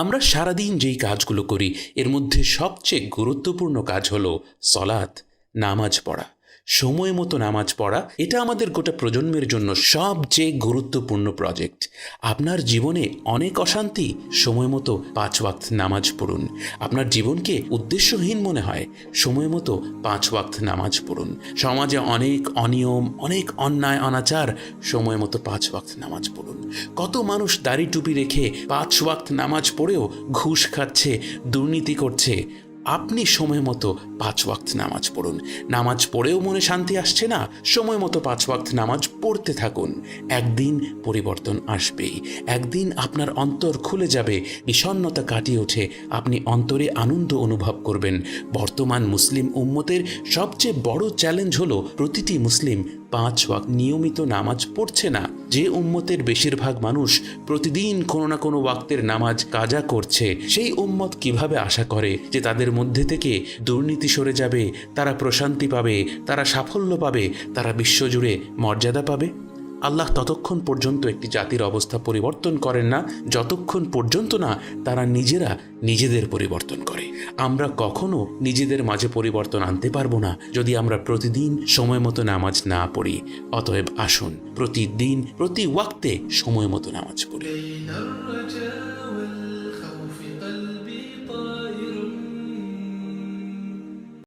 আমরা সারাদিন যেই কাজগুলো করি এর মধ্যে সবচেয়ে গুরুত্বপূর্ণ কাজ হলো সলাৎ নামাজ পড়া। সময় মতো নামাজ পড়া, এটা আমাদের গোটা প্রজন্মের জন্য সবচেয়ে গুরুত্বপূর্ণ প্রজেক্ট আপনার জীবনে অনেক অশান্তি, সময় মতো পাঁচ ওয়াক্ত নামাজ পড়ুন। আপনার জীবনকে উদ্দেশ্যহীন মনে হয়, সময় মতো পাঁচ ওয়াক্ত নামাজ পড়ুন। সমাজে অনেক অনিয়ম, অনেক অন্যায়, অনাচার, সময় মতো পাঁচ ওয়াক্ত নামাজ পড়ুন। কত মানুষ দাড়ি টুপি রেখে পাঁচ ওয়াক্ত নামাজ পড়েও ঘুষ খাচ্ছে, দুর্নীতি করছে আপনি সময় মতো পাঁচ ওয়াক্ত নামাজ পড়ুন। নামাজ পড়েও মনে শান্তি আসছে না, সময় মতো পাঁচ ওয়াক্ত নামাজ পড়তে থাকুন। একদিন পরিবর্তন আসবেই। একদিন আপনার অন্তর খুলে যাবে বিষণ্ণতা কাটিয়ে ওঠে। আপনি অন্তরে আনন্দ অনুভব করবেন। বর্তমান মুসলিম উম্মতের সবচেয়ে বড় চ্যালেঞ্জ হলো প্রতিটি মুসলিম পাঁচ ওয়াক্ত নিয়মিত নামাজ পড়ছে না। যে উম্মতের বেশিরভাগ মানুষ প্রতিদিন কোনো না কোনো ওয়াক্তের নামাজ কাজা করছে, সেই উম্মত কীভাবে আশা করে যে তাদের মধ্যে থেকে দুর্নীতি সরে যাবে, তারা প্রশান্তি পাবে, তারা সাফল্য পাবে, তারা বিশ্বজুড়ে মর্যাদা পাবে? আল্লাহ ততক্ষণ পর্যন্ত একটি জাতির অবস্থা পরিবর্তন করেন না, যতক্ষণ পর্যন্ত না তারা নিজেরা নিজেদের পরিবর্তন করে। আমরা কখনো নিজেদের মাঝে পরিবর্তন আনতে পারব না যদি আমরা প্রতিদিন সময় মতো নামাজ না পড়ি। অতএব আসুন, প্রতিদিন, প্রতি ওয়াক্তে সময় মতো নামাজ পড়ি।